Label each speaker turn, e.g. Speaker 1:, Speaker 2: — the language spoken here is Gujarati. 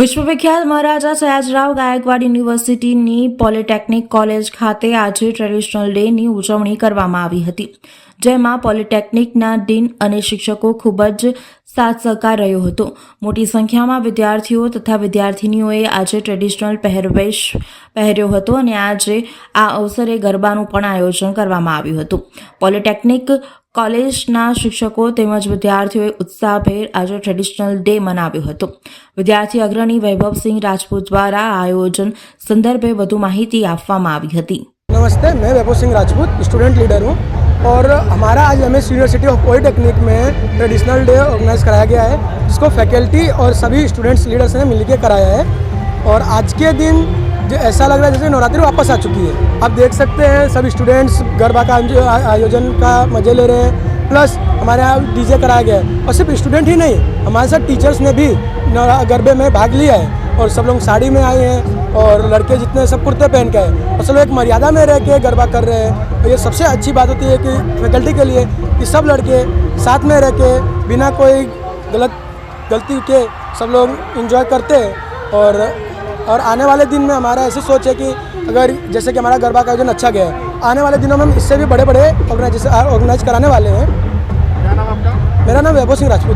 Speaker 1: વિશ્વવિખ્યાત મહારાજા સયાજરાવ ગાયકવાડ યુનિવર્સિટીની પોલિટેકનિક કોલેજ ખાતે આજે ટ્રેડિશનલ ડેની ઉજવણી કરવામાં આવી હતી જેમાં પોલિટેકનિકના ડીન અને શિક્ષકો ખૂબ જ સાથ સહકાર રહ્યો હતો મોટી સંખ્યામાં વિદ્યાર્થીઓ તથા વિદ્યાર્થિનીઓએ આજે ટ્રેડિશનલ પહેરવેશ પહેર્યો હતો અને આજે આ અવસરે ગરબાનું પણ આયોજન કરવામાં આવ્યું હતું પોલિટેકનિક कॉलेज ના શિક્ષકો તેમજ વિદ્યાર્થીઓએ ઉત્સાહભેર આજે ટ્રેડિશનલ ડે મનાવ્યો હતો વિદ્યાર્થી અગ્રણી વૈભવસિંહ રાજપૂત દ્વારા આયોજન સંદર્ભે વધુ માહિતી આપવા આવી હતી
Speaker 2: નમસ્તે મેં વૈભવસિંહ રાજપૂત સ્ટુડન્ટ લીડર હું ઓર અમારું આજ અમે સિનિયર યુનિવર્સિટી ઓફ કોયટ ટેકનિક મે ટ્રેડિશનલ ડે ઓર્ગેનાઇઝ કરાયા ગયા હે जिसको ફેકલ્ટી ઓર સભી સ્ટુડન્ટ્સ લીડર્સ હે ને મળી કે કરાયા હે ઓર આજ કે દિન जो ऐसा लग रहा है जैसे नवरात्रि वापस आ चुकी है आप देख सकते हैं सब स्टूडेंट्स गरबा का आयोजन का मजे ले रहे हैं प्लस हमारे यहाँ डीजे कराया गया है और सिर्फ स्टूडेंट ही नहीं हमारे साथ टीचर्स ने भी गरबे में भाग लिया है और सब लोग साड़ी में आए हैं और लड़के जितने सब कुर्ते पहन के हैं और सब लोग एक मर्यादा में रह के गरबा कर रहे हैं और ये सबसे अच्छी बात होती है कि फैकल्टी के लिए कि सब लड़के साथ में रह के बिना कोई गलत गलती के सब लोग इंजॉय करते हैं और और आने वाले दिन में हमारा ऐसी सोच है कि अगर जैसे कि हमारा गरबा का आयोजन अच्छा गया आने वाले दिनों में हम इससे भी बड़े बड़े ऑर्गेनाइज ऑर्गेनाइज कराने वाले हैं मेरा नाम वैभव सिंह राजपूत